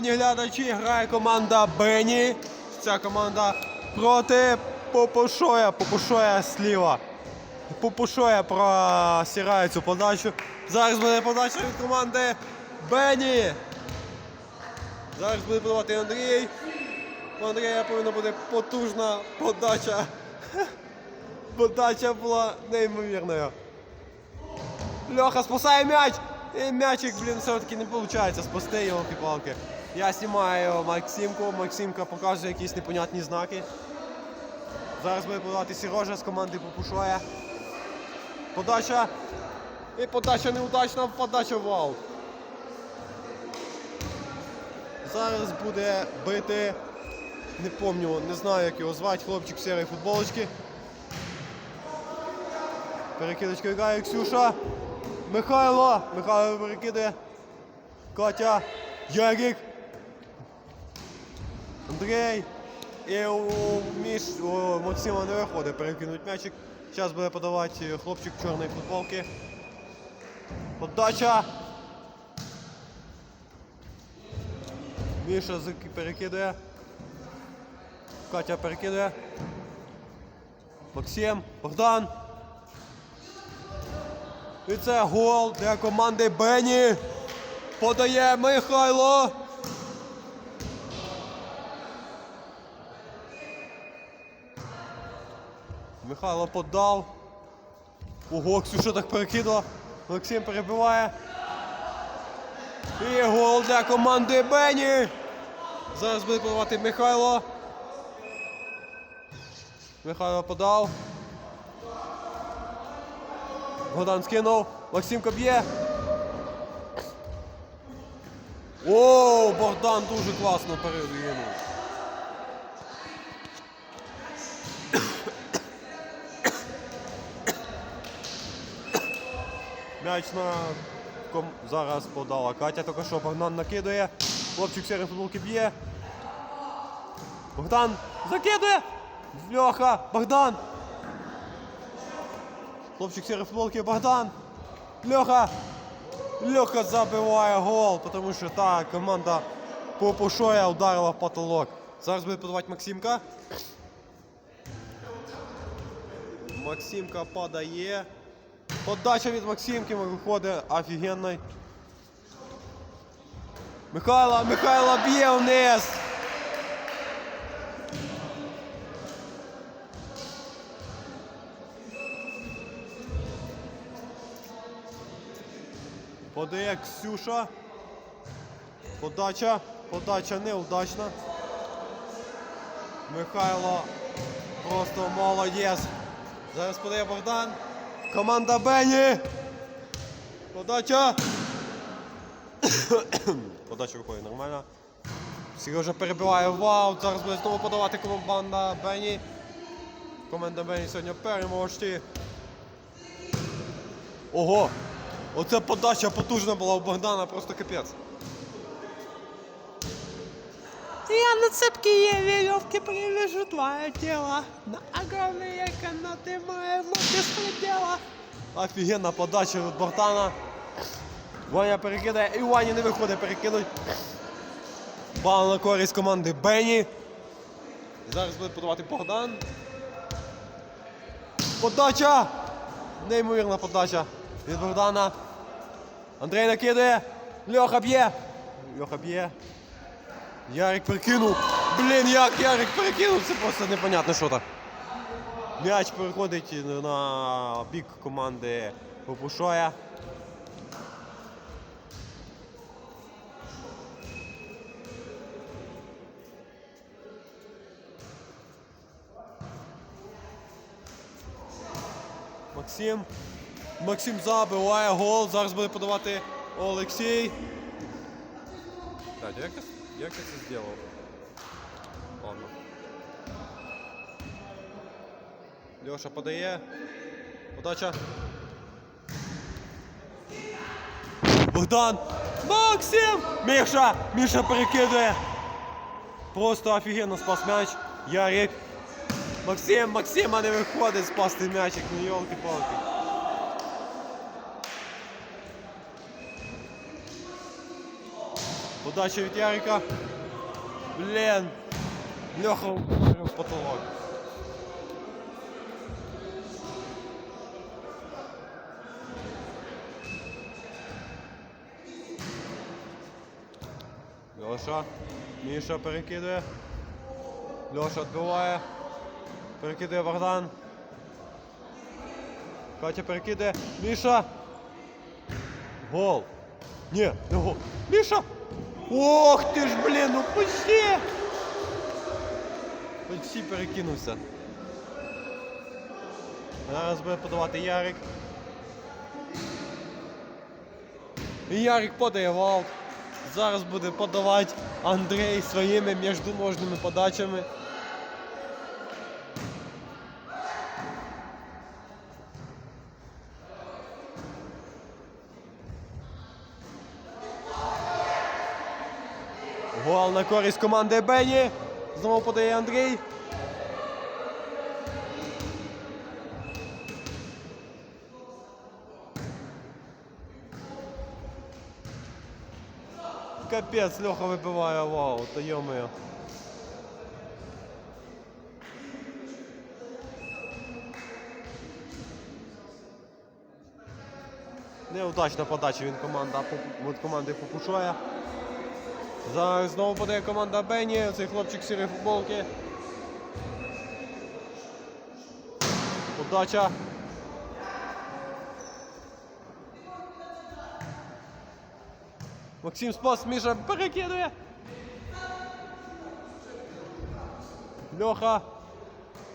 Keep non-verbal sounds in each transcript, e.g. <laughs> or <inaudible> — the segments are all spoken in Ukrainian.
Шановні глядачі, грає команда Бені. Ця команда проти Попушоя. Попушоя сліва. Попушоя просирає цю подачу. Зараз буде подача від команди Бені. Зараз буде подавати Андрій. У Андрія повинна бути потужна подача. <laughs> Подача була неймовірною. Льоха спасає м'яч! І м'ячик, блін, все-таки не виходить спасти його палки Я знімаю Максимку, Максимка показує якісь непонятні знаки. Зараз буде подавати Сірожа з команди Попушоя. Подача. І подача неудачна, подача в аут. Зараз буде бити. Не пам'ятаю, не знаю, як його звати, хлопчик в сірій футболочці. Перекидочка грає Ксюша. Михайло. Михайло перекидає. Катя. Ярик. Андрій. І у між Максима не виходить перекинуть м'ячик. Зараз буде подавати хлопчик в чорній футболці. Подача. Міша перекидає. Катя перекидає. Максим. Богдан. І це гол для команди Бені. Подає Михайло. Михайло подав. Ого, Ксюша так перекинула. Максим перебиває. І гол для команди Бені. Зараз буде подавати Михайло. Михайло подав. Богдан скинув. Максимко б'є. О, Богдан дуже класно передвинув. М'яч на ком... зараз подала Катя, тільки що Богдан накидує. Хлопчик сірий футболки б'є. Богдан закидує! Льоха! Богдан! Хлопчик сірий футболки Богдан. Льоха. Льоха забиває гол, тому що та команда Попушоя ударила в потолок. Зараз буде подавати Максимка. Максимка подає. Подача від Максимки виходить офігенний. Михайло, Михайло б'є вниз. Подає Ксюша. Подача. Подача неудачна. Михайло просто молодець. Зараз подає Богдан. Команда Бені. Подача. Подача виходить нормально. Сережа перебиває вау. Зараз буде знову подавати команда Бені. Команда Бені сьогодні переможці. Ого! Оце подача потужна була у Богдана, просто капець. Я на цепке веревке привяжу твое тело. На огромные канаты моего беспредела. Офігенна подача від Богдана. Ваня перекидає, і Вані не виходить перекинуть. Бал на користь команди Бені. Зараз буде подавати Богдан. Подача! Неймовірна подача від Богдана. Андрій накидає. Льоха б'є. Льоха б'є. Ярик перекинув. Блін, як Ярик перекинув, це просто непонятно що так. М'яч переходить на бік команди Попушоя. Максим. Максим забиває гол. Зараз буде подавати Олексій. Так, як, я- як я це зробив? Ладно. Льоша подає. Подача. Богдан! Максим! Міша! Міша перекидує! Просто офігенно спас м'яч. Ярик. Максим, Максима не виходить спасти м'ячик, ну йолки-палки. Подача від Ярика. Блін. Льоха ударив потолок. Льоша. Міша перекидує. Льоша відбиває. Перекидує Богдан. Катя перекидує. Міша. Гол. Ні, не гол. Міша! Ох ти ж, блін, ну почти! Почти перекинувся. Зараз буде подавати Ярик. Ярик подає в. Зараз буде подавати Андрей своїми міжножними подачами. Гол на користь команди Бені. Знову подає Андрій. Капець, Льоха вибиває вау, та йомою. Неудачна подача від, команда, від команди Попушоя. Зараз знову подає команда Бені, цей хлопчик сірої футболки. Подача. Максим спас, Міша перекидує. Льоха.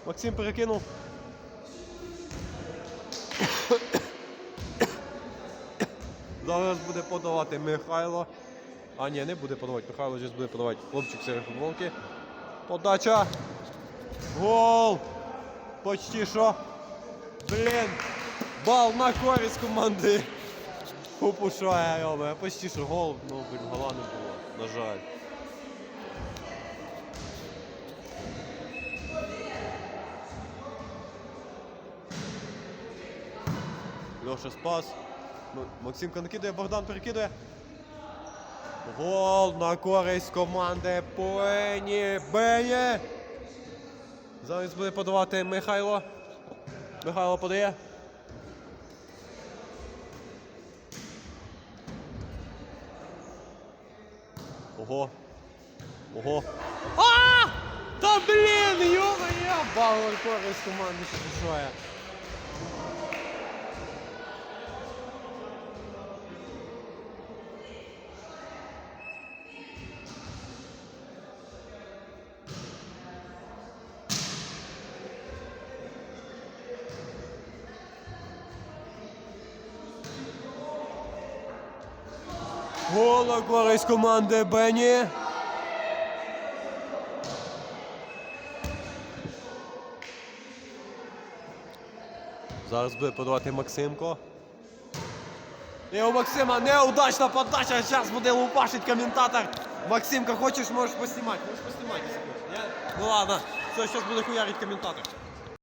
Максим перекинув. Зараз буде подавати Михайло. А ні, не буде подавати. Михайло зараз буде подавати хлопчик серед футболки. Подача. Гол! Почти що. Блін. Бал на користь команди. Попушає, йоме. Почти що гол. Ну, блін, гола не було. На жаль. Льоша спас. М- Максимка накидає, Богдан перекидує. Гол на користь команди Пені Бені. Зараз буде подавати Михайло. Михайло подає. Ого. Ого. А! Та блін, йо-моє! Бал на користь команди Шишоя. Гол на користь команди Бені. Зараз буде подавати Максимко. І у Максима неудачна подача, зараз буде лупашить коментатор. Максимка, хочеш, можеш поснімати. Можеш поснімати. Ні? Ну ладно, все, зараз буде хуярить коментатор.